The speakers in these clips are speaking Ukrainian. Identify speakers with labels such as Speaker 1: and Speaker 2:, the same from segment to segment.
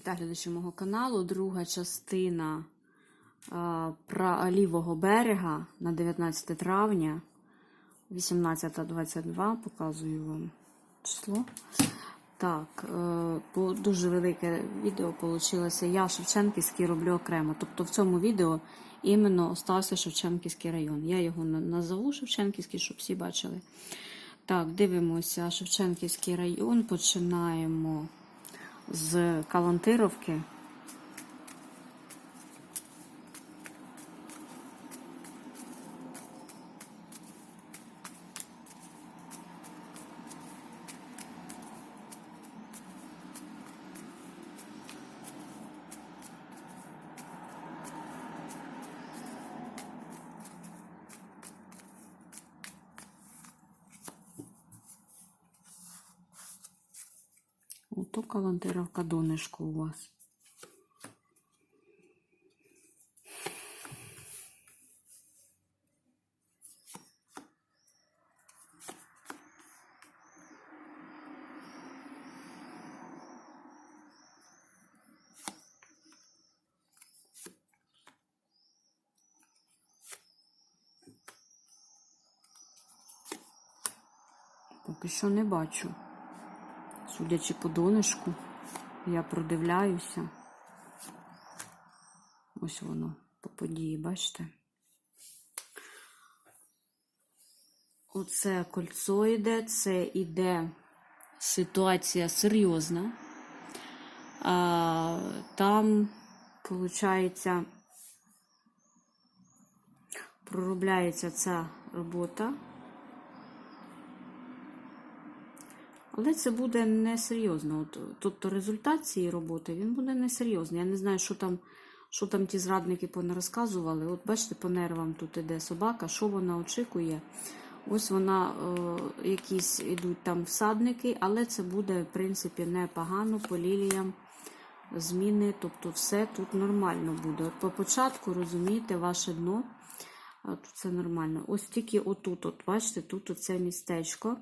Speaker 1: Вітаю глядачі мого каналу. Друга частина а, пра- лівого берега на 19 травня 18.22. Показую вам число. Так, е, дуже велике відео вийшло. Я Шевченківський роблю окремо. Тобто в цьому відео іменно остався Шевченківський район. Я його назову Шевченківський, щоб всі бачили. Так, дивимося Шевченківський район. Починаємо з Калантировки. Ото Калантировка донышко у вас. Поки що не бачу. Судячи по донишку, я продивляюся. Ось воно по події, бачите? Оце кольцо йде, це іде ситуація серйозна. А, там, виходить, проробляється ця робота. Але це буде несерйозно. Тобто результат цієї роботи він буде несерйозний. Я не знаю, що там, що там ті зрадники понарозказували. От бачите, по нервам тут іде собака, що вона очікує. Ось вона, е, якісь йдуть там всадники, але це буде, в принципі, непогано по ліліям зміни. Тобто все тут нормально буде. От по початку, розумієте, ваше дно. Тут це нормально. Ось тільки отут, от, бачите, тут оце містечко.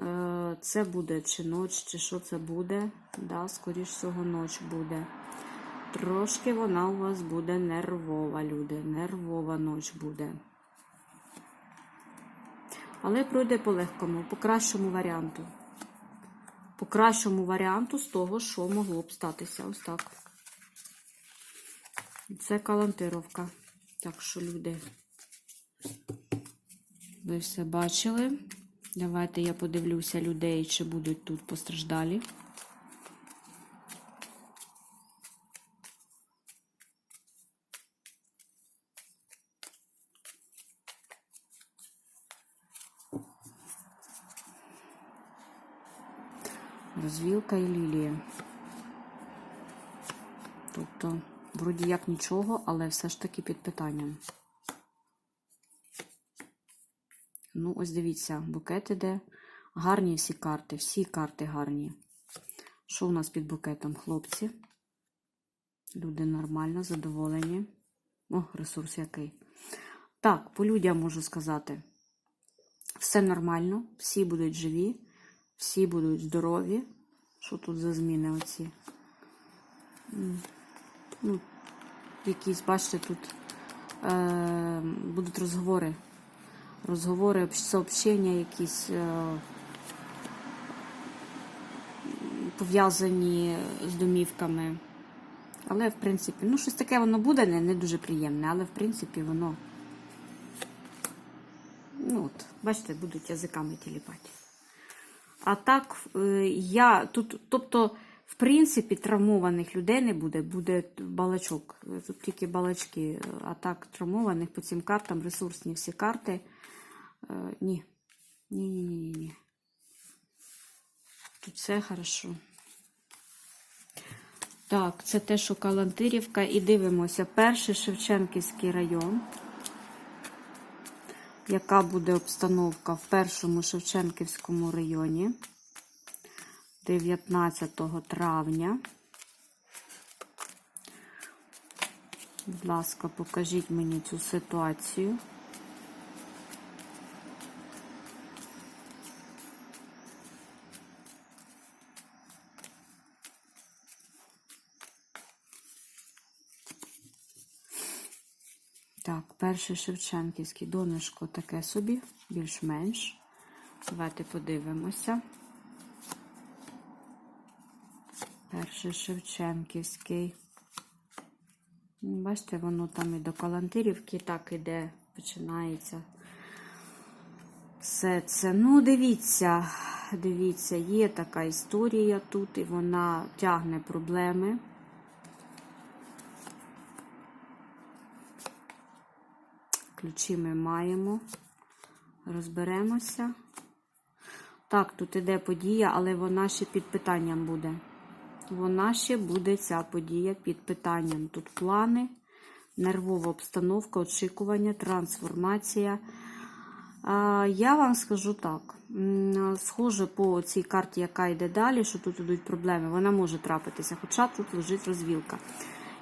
Speaker 1: Е, Це буде чи ноч, чи що це буде. Да, скоріш всього, ноч буде. Трошки вона у вас буде нервова, люди. Нервова ноч буде. Але пройде по легкому, по кращому варіанту. По кращому варіанту з того, що могло б статися. Ось так. Це калантировка. Так що, люди, ви все бачили. Давайте я подивлюся людей, чи будуть тут постраждалі. Розвілка і лілія. Тобто, вроді як нічого, але все ж таки під питанням. Ну, ось дивіться, букет іде. Гарні всі карти, всі карти гарні. Що у нас під букетом, хлопці? Люди нормально, задоволені. О, ресурс який. Так, по людям можу сказати. Все нормально, всі будуть живі, всі будуть здорові. Що тут за зміни оці? Ну, якісь, бачите, тут е, будуть розговори розговори, сообщення якісь е, пов'язані з домівками. Але, в принципі, ну, щось таке воно буде не, не дуже приємне, але, в принципі, воно. Ну, от, бачите, будуть язиками тіліпати. А так, е, я тут, тобто, в принципі, травмованих людей не буде, буде балачок. Тут тільки балачки. А так, травмованих по цим картам, ресурсні всі карти. Е, ні. Ні, ні, ні, ні, ні. Тут все хорошо. Так, це те, що Калантирівка. І дивимося. Перший Шевченківський район. Яка буде обстановка в першому Шевченківському районі 19 травня? Будь ласка, покажіть мені цю ситуацію. Так, перший Шевченківський донышко таке собі, більш-менш. Давайте подивимося. Перший Шевченківський. Ну, Бачите, воно там і до Калантирівки так іде, починається. Все це. Ну, дивіться, дивіться, є така історія тут, і вона тягне проблеми. Ключі ми маємо. Розберемося. Так, тут іде подія, але вона ще під питанням буде. Вона ще буде ця подія під питанням. Тут плани, нервова обстановка, очікування, трансформація. Я вам скажу так. Схоже по цій карті, яка йде далі, що тут ідуть проблеми, вона може трапитися, хоча тут лежить розвілка.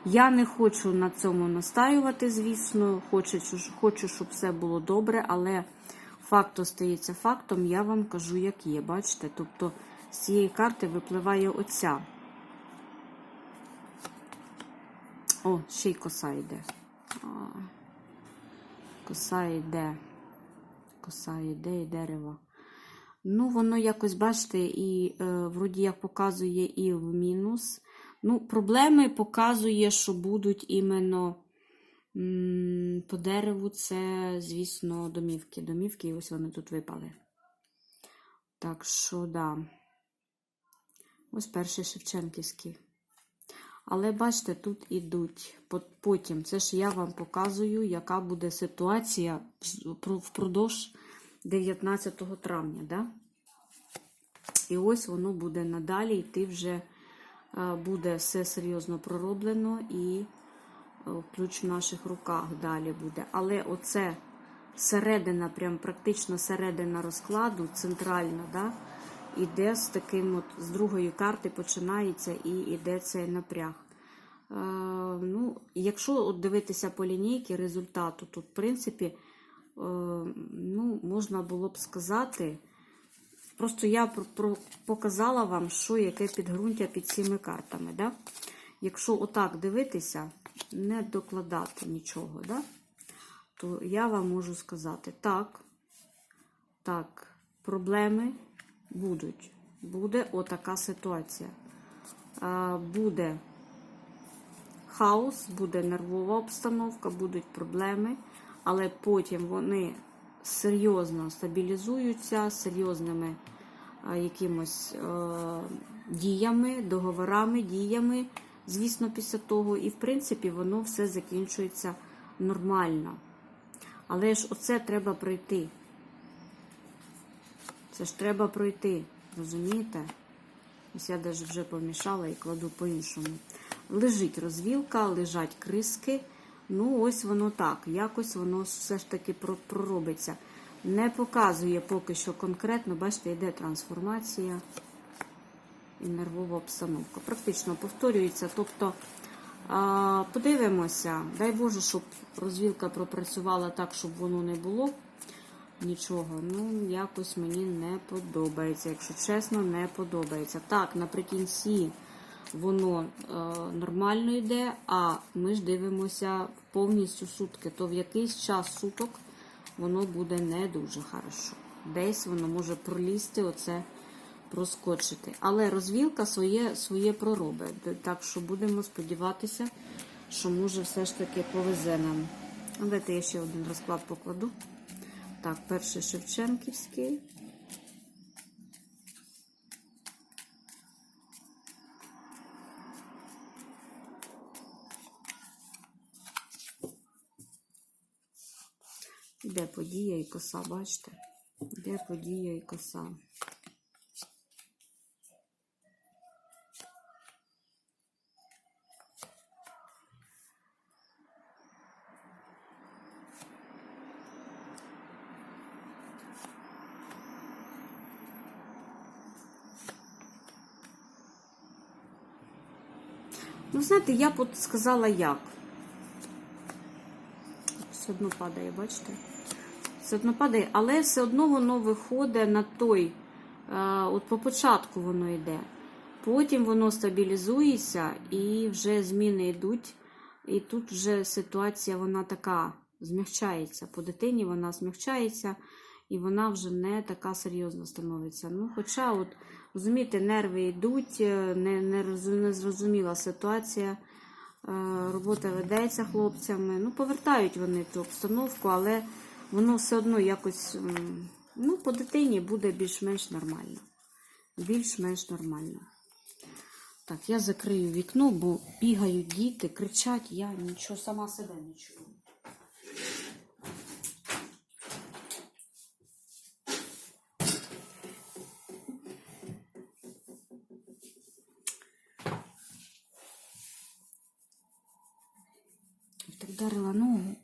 Speaker 1: Я не хочу на цьому настаювати, звісно. Хочу, хочу, щоб все було добре, але факт остається фактом, я вам кажу, як є. Бачите? Тобто з цієї карти випливає оця. О, ще й коса йде. Коса йде. Коса йде і дерево. Ну, воно якось, бачите, і е, вроді як показує і в мінус. Ну, проблеми показує, що будуть іменно по дереву це, звісно, домівки. Домівки, і ось вони тут випали. Так що, да. Ось перший Шевченківський. Але бачите, тут ідуть. Потім, це ж я вам показую, яка буде ситуація впродовж 19 травня. Да? І ось воно буде надалі йти вже буде все серйозно пророблено і е, ключ в наших руках далі буде. Але оце середина, прям практично середина розкладу, центральна, да, іде з таким от, з другої карти починається і іде цей напряг. Е, ну, якщо от дивитися по лінійці результату, то в принципі, е, ну, можна було б сказати. Просто я показала вам, що яке підґрунтя під цими картами. Да? Якщо отак дивитися, не докладати нічого, да? то я вам можу сказати, так, так, проблеми будуть. Буде отака ситуація. Буде хаос, буде нервова обстановка, будуть проблеми, але потім вони серйозно стабілізуються серйозними а, якимось е, діями, договорами, діями, звісно, після того. І, в принципі, воно все закінчується нормально. Але ж оце треба пройти. Це ж треба пройти, розумієте? Ось я навіть вже помішала і кладу по-іншому. Лежить розвілка, лежать криски. Ну, ось воно так. Якось воно все ж таки проробиться. Не показує поки що конкретно, бачите, йде трансформація і нервова обстановка. Практично повторюється. Тобто, подивимося, дай Боже, щоб розвілка пропрацювала так, щоб воно не було нічого. Ну, якось мені не подобається. Якщо чесно, не подобається. Так, наприкінці воно е, нормально йде, а ми ж дивимося повністю сутки. То в якийсь час суток воно буде не дуже хорошо. Десь воно може пролізти, оце проскочити. Але розвілка своє, своє проробить. Так що будемо сподіватися, що може все ж таки повезе нам. Давайте я ще один розклад покладу. Так, перший Шевченківський. Подія і коса, бачите? Іде подія і коса. Ну, знаєте, я б от сказала як. Все одно падає, бачите? Все одно падає, але все одно воно виходить на той. е, От по початку воно йде. Потім воно стабілізується і вже зміни йдуть. І тут вже ситуація вона така змягчається. По дитині вона змягчається і вона вже не така серйозна становиться. Ну, хоча, от, розумієте, нерви йдуть, е, не, не, не зрозуміла ситуація. Е, Робота ведеться хлопцями. Ну, повертають вони ту обстановку, але воно все одно якось ну, по дитині буде більш-менш нормально. Більш-менш нормально. Так, я закрию вікно, бо бігають діти, кричать, я нічого сама себе не чую. Вдарила ногу.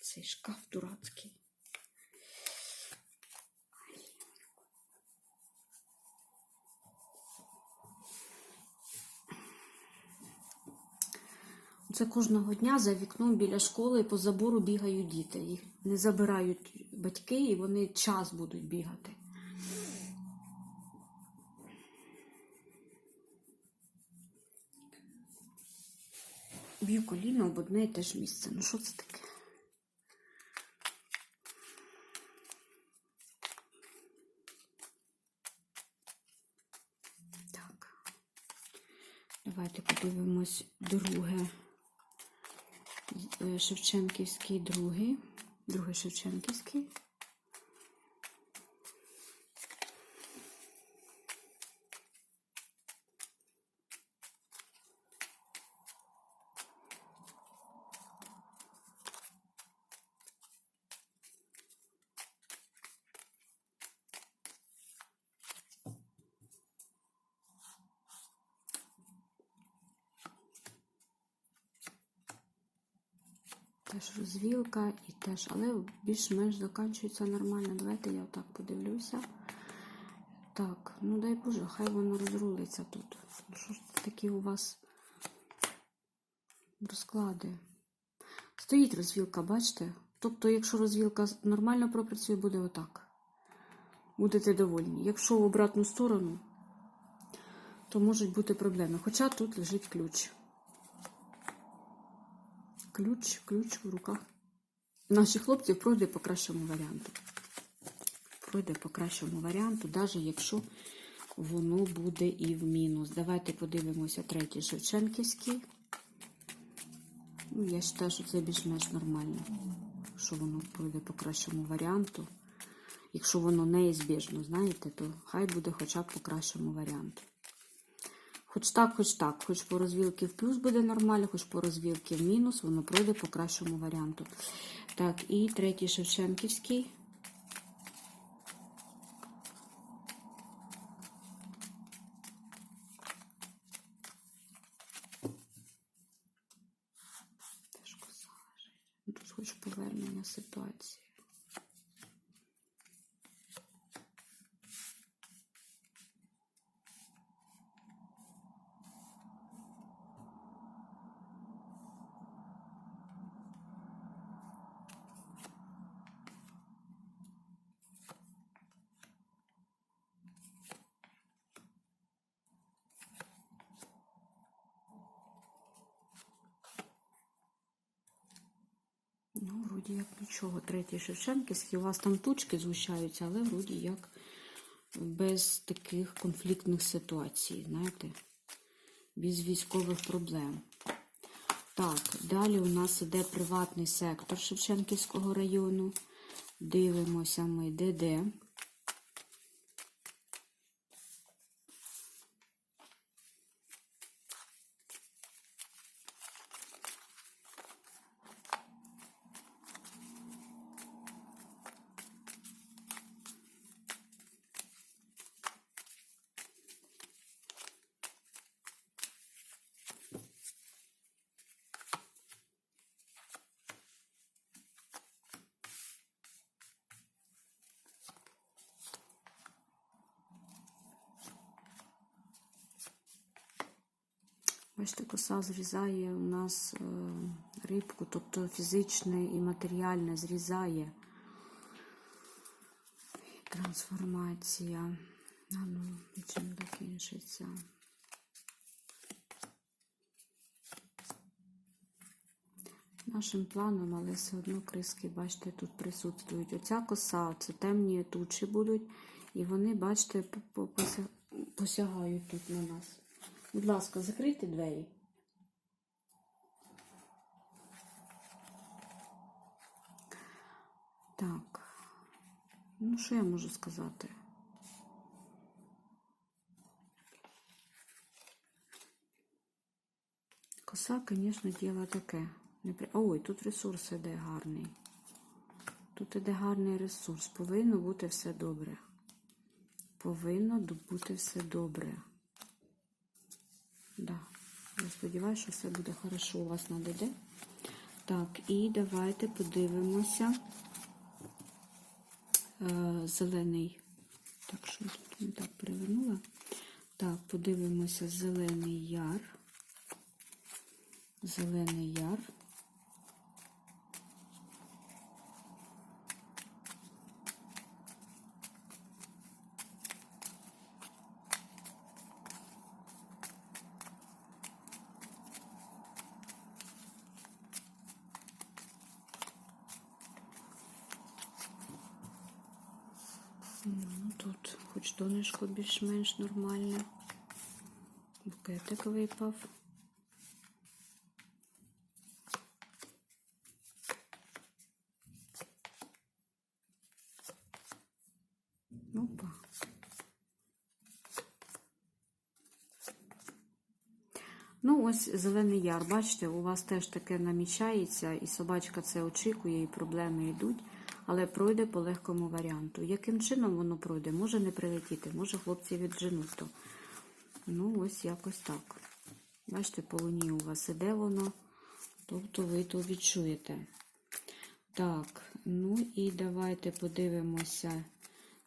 Speaker 1: Цей шкаф дурацький. Це кожного дня за вікном біля школи по забору бігають діти. Їх не забирають батьки і вони час будуть бігати. Б'ю коліно об одне і те ж місце. Ну що це таке? Так. Давайте подивимось друге. Е, Шевченківський другий. Другий Шевченківський. Теж і теж, але більш-менш закінчується нормально. Давайте я отак подивлюся. Так, ну дай Боже, хай воно розрулиться тут. Що ж такі у вас розклади? Стоїть розвілка, бачите? Тобто, якщо розвілка нормально пропрацює, буде отак. Будете довольні. Якщо в обратну сторону, то можуть бути проблеми. Хоча тут лежить ключ. Ключ, ключ в руках. Наші хлопці пройде по кращому варіанту. Пройде по кращому варіанту, навіть якщо воно буде і в мінус. Давайте подивимося третій Шевченківський. Ну, я вважаю, що це більш-менш нормально. Якщо воно пройде по кращому варіанту. Якщо воно неізбіжно, знаєте, то хай буде хоча б по кращому варіанту. Хоч так, хоч так, хоч по розвілки в плюс буде нормально, хоч по розвілки в мінус, воно пройде по кращому варіанту. Так, і третій Шевченківський. Теж коса лежить. Ну, Тут хоч повернення ситуації. Ну, вроді як нічого. Третій Шевченківський. У вас там тучки згущаються, але вроді як без таких конфліктних ситуацій, знаєте, без військових проблем. Так, далі у нас іде приватний сектор Шевченківського району. Дивимося ми ДД. Бачите, коса зрізає у нас е, рибку, тобто фізичне і матеріальне зрізає. Трансформація. А ну, і чим закінчиться? нашим планом, але все одно криски, бачите, тут присутствують. Оця коса, це темні тучі будуть, і вони, бачите, по- по- пося- посягають тут на нас. Будь ласка, закрийте двері. Так. Ну, що я можу сказати? Коса, звісно, діло таке. Ой, тут ресурс іде гарний. Тут іде гарний ресурс. Повинно бути все добре. Повинно бути все добре. Да. Я сподіваюся, що все буде хорошо у вас на ДД. Так, і давайте подивимося. Е, зелений. Так, що я тут не так перевернула? Так, подивимося зелений яр. Зелений яр. Ну, тут хоч донечко більш-менш нормальне. Букетик випав. Опа. Ну, ось зелений яр. Бачите, у вас теж таке намічається, і собачка це очікує, і проблеми йдуть, але пройде по легкому варіанту. Яким чином воно пройде? Може не прилетіти, може хлопці відженуть то. Ну, ось якось так. Бачите, по луні у вас іде воно, тобто ви то відчуєте. Так, ну і давайте подивимося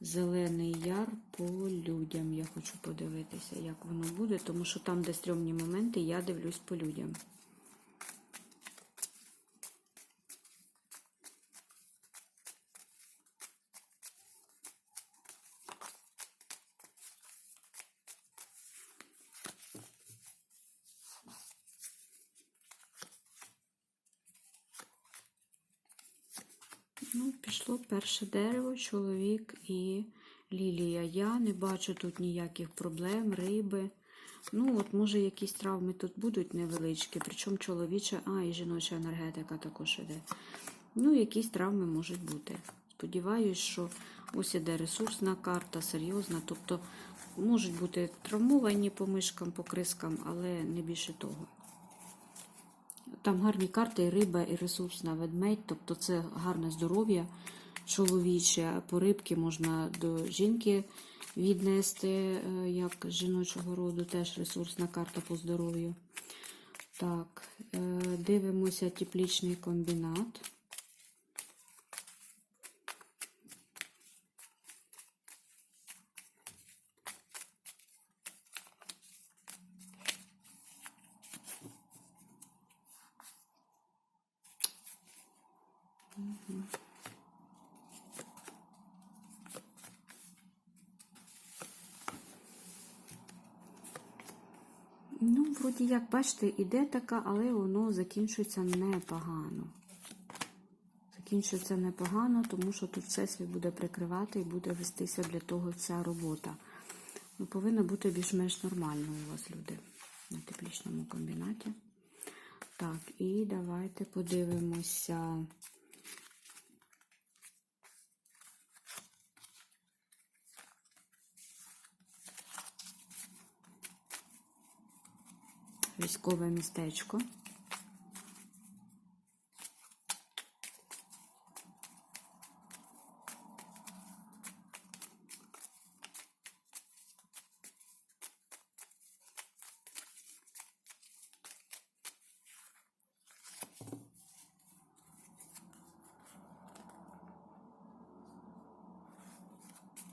Speaker 1: Зелений яр по людям. Я хочу подивитися, як воно буде, тому що там, де стрьомні моменти, я дивлюсь по людям. Ну, пішло перше дерево, чоловік і лілія. Я не бачу тут ніяких проблем, риби. Ну, от, може, якісь травми тут будуть невеличкі, причому чоловіча, а, і жіноча енергетика також іде. Ну, якісь травми можуть бути. Сподіваюсь, що ось іде ресурсна карта, серйозна. Тобто можуть бути травмовані по мишкам, по крискам, але не більше того. Там гарні карти, і риба, і ресурсна ведмедь, тобто це гарне здоров'я чоловіче. А По рибки можна до жінки віднести, е, як жіночого роду, теж ресурсна карта по здоров'ю. Так, е, дивимося теплічний комбінат. Ну, вроді як, бачите, іде така, але воно закінчується непогано. Закінчується непогано, тому що тут всесвіт буде прикривати і буде вестися для того ця робота. Ну, повинно бути більш-менш нормально у вас, люди, на теплічному комбінаті. Так, і давайте подивимося. Військове містечко.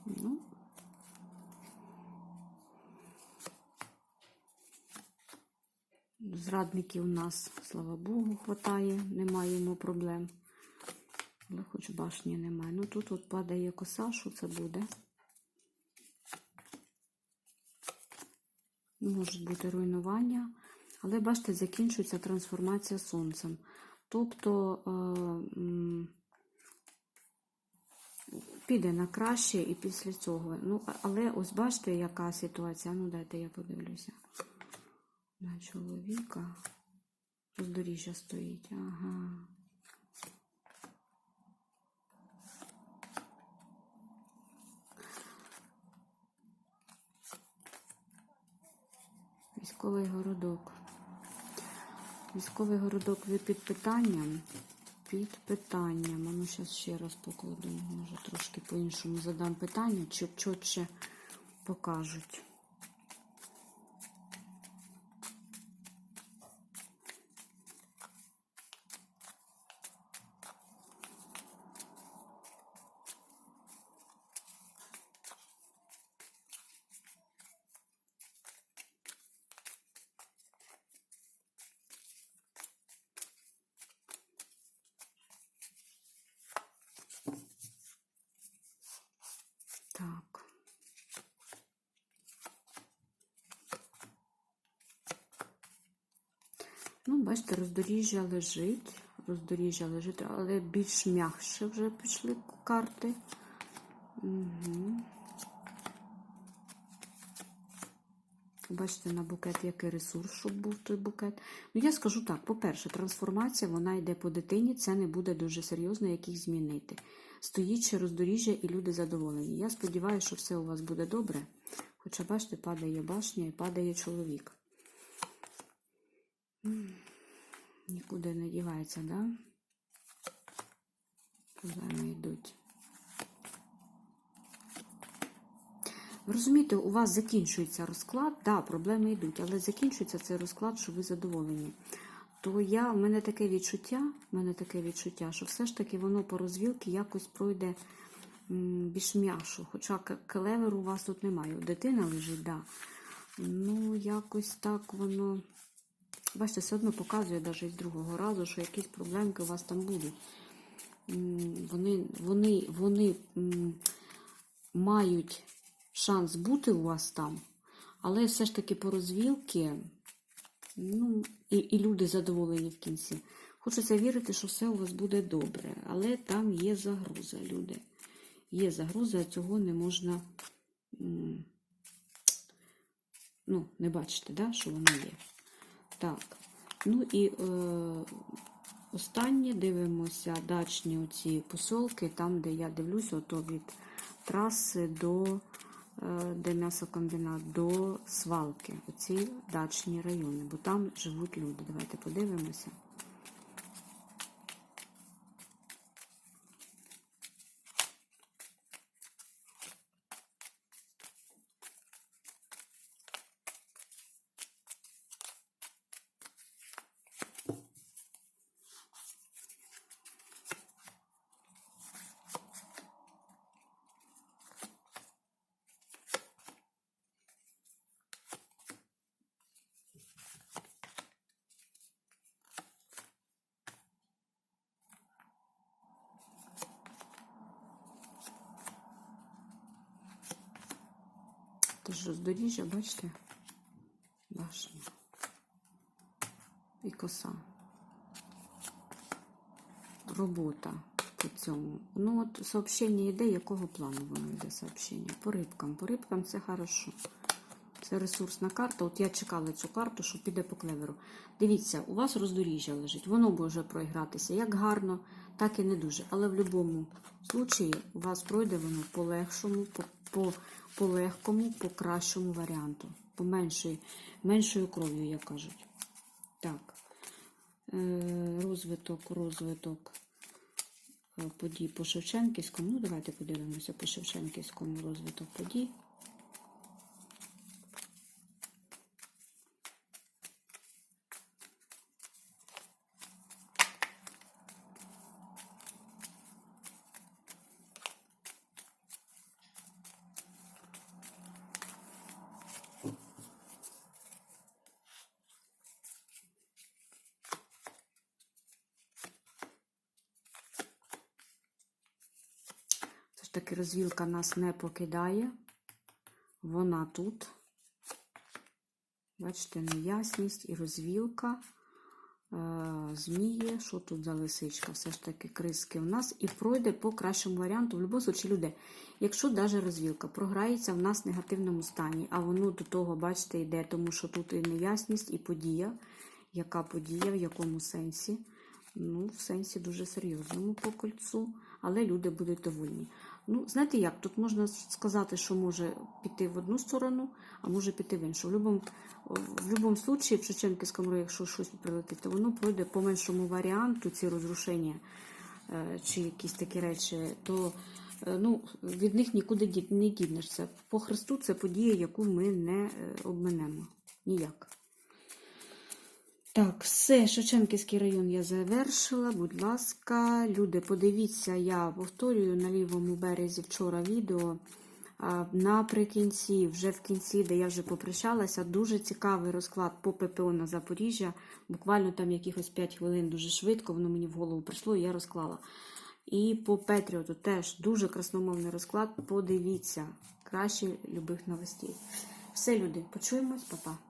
Speaker 1: Ну, Зрадників у нас, слава Богу, хватає, не маємо проблем. Але хоч башні немає. Ну тут от падає коса, що це буде? Можуть бути руйнування, але бачите, закінчується трансформація сонцем. Тобто е, піде на краще і після цього. Ну, але ось бачите, яка ситуація. Ну, дайте я подивлюся. На чоловіка. Роздоріжжя стоїть. Ага. Військовий городок. Військовий городок ви під питанням. Під питанням. А ну зараз ще раз покладу. Може трошки по-іншому задам питання, чи чітче покажуть. Так. Ну, бачите, роздоріжжя лежить. Роздоріжжя лежить, але більш м'якше вже пішли карти. Угу. Бачите, на букет який ресурс, щоб був той букет. Ну, я скажу так: по-перше, трансформація вона йде по дитині, це не буде дуже серйозно яких змінити. Стоїть ще роздоріжжя і люди задоволені. Я сподіваюся, що все у вас буде добре. Хоча, бачите, падає башня і падає чоловік. Нікуди не дівається, да? Проблеми йдуть. Ви розумієте, у вас закінчується розклад, да, проблеми йдуть, але закінчується цей розклад, що ви задоволені. То я, в мене таке відчуття, в мене таке відчуття, що все ж таки воно по розвілки якось пройде більш м'яшо. Хоча к- клеверу у вас тут немає. Дитина лежить, да. Ну, якось так воно. Бачите, все одно показує навіть з другого разу, що якісь проблемки у вас там будуть. Вони, вони, вони мають шанс бути у вас там, але все ж таки по розвілки, ну, і, і люди задоволені в кінці. Хочеться вірити, що все у вас буде добре, але там є загроза, люди. Є загроза, цього не можна ну, не бачити, да, що воно є. Так. Ну і е, останнє дивимося дачні оці посолки, там, де я дивлюся, ото від траси до е, де м'ясокомбінат, до свалки. Оці дачні райони, бо там живуть люди. Давайте подивимося. Це ж роздоріжжя, бачите? Башня. І коса. Робота по цьому. Ну, от сообщення йде, якого плану воно йде сообщення? По рибкам. По рибкам це хорошо. Ресурсна карта. От я чекала цю карту, що піде по клеверу. Дивіться, у вас роздоріжжя лежить. Воно може проігратися як гарно, так і не дуже. Але в будь-якому случаї у вас пройде воно по легшому, по, по, по легкому, по кращому варіанту. По меншою, меншою кров'ю, як кажуть. Так. Е, розвиток, розвиток е, подій по Шевченківському. Ну, давайте подивимося по Шевченківському розвиток подій. Таки розвілка нас не покидає. Вона тут. Бачите, неясність і розвілка. Е, Змії, що тут за лисичка? Все ж таки криски у нас і пройде по кращому варіанту. В будь-якому випадку, люди, якщо навіть розвілка програється в нас в негативному стані, а воно до того, бачите, йде, тому що тут і неясність, і подія. Яка подія, в якому сенсі? Ну, в сенсі дуже серйозному по кольцу, але люди будуть довольні. Ну, знаєте як, тут можна сказати, що може піти в одну сторону, а може піти в іншу. В будь-якому в будь-якому случаї, в Шевченківському районі, якщо щось прилетить, то воно пройде по меншому варіанту, ці розрушення е, чи якісь такі речі, то е, ну, від них нікуди не дінешся. По Христу це подія, яку ми не е, обминемо. Ніяк. Так, все, Шевченківський район я завершила. Будь ласка, люди, подивіться, я повторюю на лівому березі вчора відео. Наприкінці, вже в кінці, де я вже попрощалася, дуже цікавий розклад по ППО на Запоріжжя. Буквально там якихось 5 хвилин дуже швидко, воно мені в голову прийшло, і я розклала. І по Петріоту теж дуже красномовний розклад. Подивіться, краще любих новостей. Все, люди, почуємось, па-па.